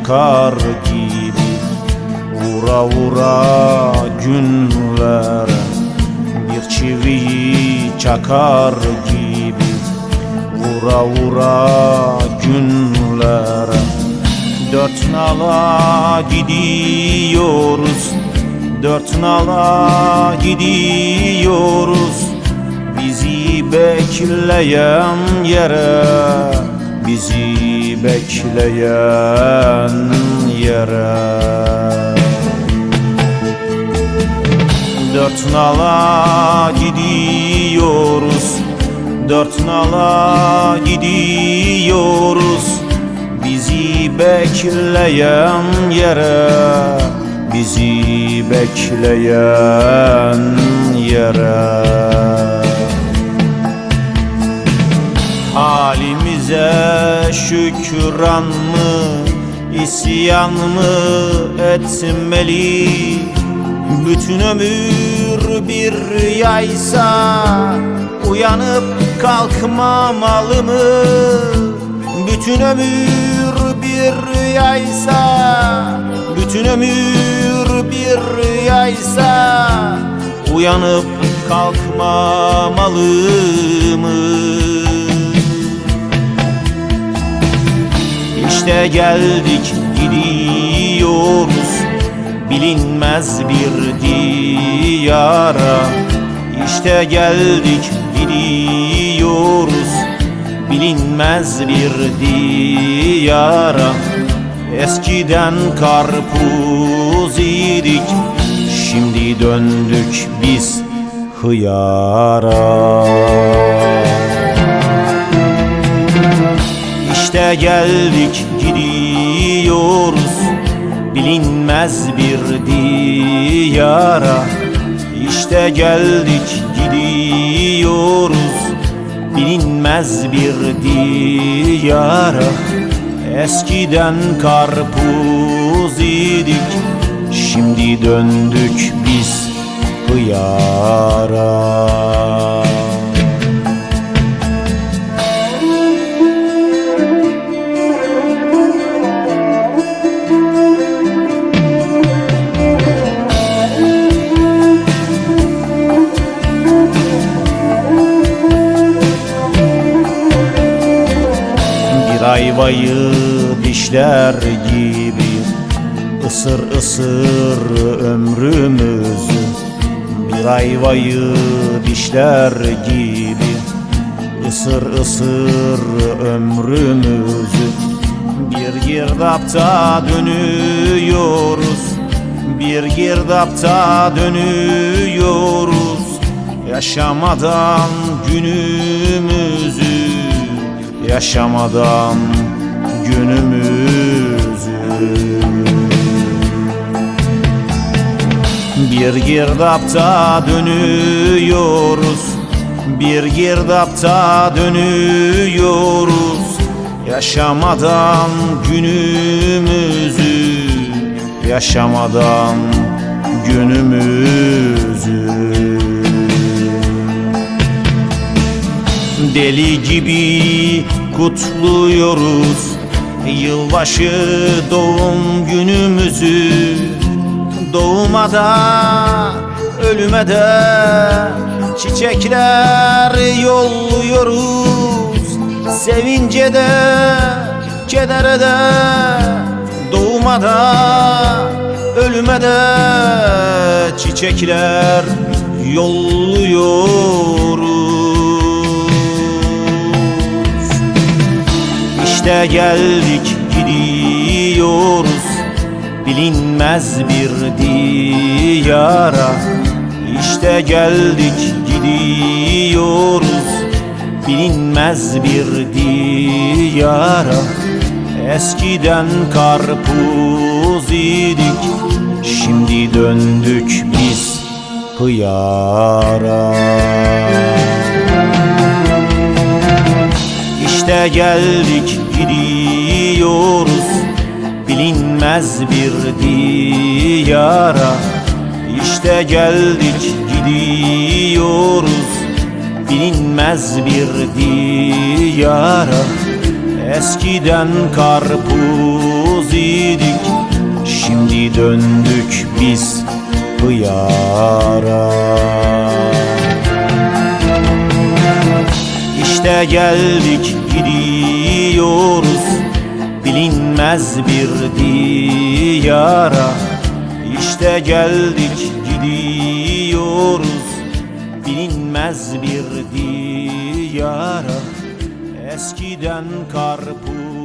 çakar gibi Vura vura günlere Bir çiviyi çakar gibi Vura vura günlere Dört nala gidiyoruz Dört nala gidiyoruz. Bizi bekleyen yere Bizi bekleyen yere Dört nala gidiyoruz Dört nala gidiyoruz. Bizi bekleyen yere Bizi bekleyen yere Halimize şükran mı isyan mı etmeli? Bütün ömür bir rüyaysa Uyanıp kalkmamalı mı? Bütün ömür bir rüyaysa Bütün ömür bir rüyaysa Uyanıp kalkmamalı mı İşte geldik gidiyoruz. Bilinmez bir diyara. İşte geldik gidiyoruz. Bilinmez bir diyara. Eskiden karpuz idik şimdi döndük biz hıyara İşte geldik gidiyoruz. Bilinmez bir diyara. İşte geldik gidiyoruz. Bilinmez bir diyara. Eskiden karpuz idik şimdi döndük biz hıyara. Bir ayvayı dişler gibi ısır ısır ömrümüzü. Bir ayvayı dişler gibi ısır ısır ömrümüzü. Bir girdapta dönüyoruz Bir girdapta dönüyoruz. Yaşamadan günümüzü yaşamadan günümüzü Bir girdapta dönüyoruz Bir girdapta dönüyoruz. Yaşamadan günümüzü Yaşamadan günümüzü. Deli gibi kutluyoruz. Yılbaşı doğum günümüzü Doğuma da ölüme de Çiçekler yolluyoruz. Sevince de kedere de Doğuma da ölüme de Çiçekler yolluyoruz İşte geldik gidiyoruz? Bilinmez bir diyara. İşte geldik gidiyoruz. Bilinmez bir diyara. Eskiden karpuz idik Şimdi döndük biz hıyara geldik gidiyoruz. Bilinmez bir diyara. İşte geldik gidiyoruz. Bilinmez bir diyara. Eskiden karpuz idik Şimdi döndük biz hıyara Geldik gidiyoruz. Bilinmez bir diyara. İşte geldik gidiyoruz. Bilinmez bir diyara. Eskiden karpuz